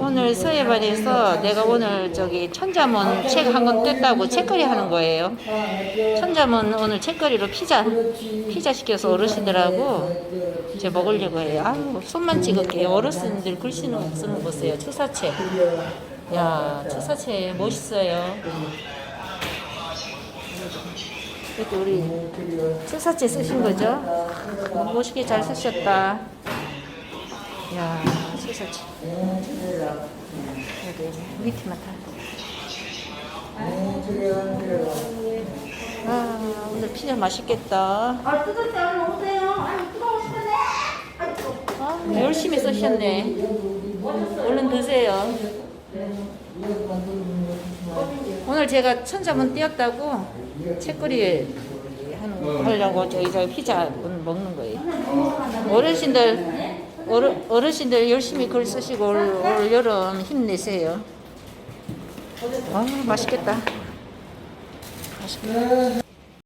오늘 서예반에서 내가 오늘 저기 천자문 책 한 권 뗐다고 책거리 하는 거예요. 천자문 오늘 책거리로 피자 피자 시켜서 어르신들하고 이제 먹으려고 해요. 아우 손만 찍을게요. 어르신들 글씨는 거 쓰는 거 보세요. 추사체. 야 추사체 멋있어요. 이렇게 우리 추사체 쓰신 거죠? 멋있게 잘 쓰셨다. 야 추사체. 여기 밑에만 다. 아 오늘 피자 맛있겠다. 아 뜨거울 때 얼른 오세요. 아니 뜨거워 뜨거워. 아, 열심히 쓰셨네. 얼른 드세요. 오늘 제가 천자문 띄었다고 책거리 하는 하려고 저희 저 피자 먹는 거예요. 어르신들 어르, 어르신들 열심히 글 쓰시고 올, 올 여름 힘내세요. 아 맛있겠다. 맛있겠다.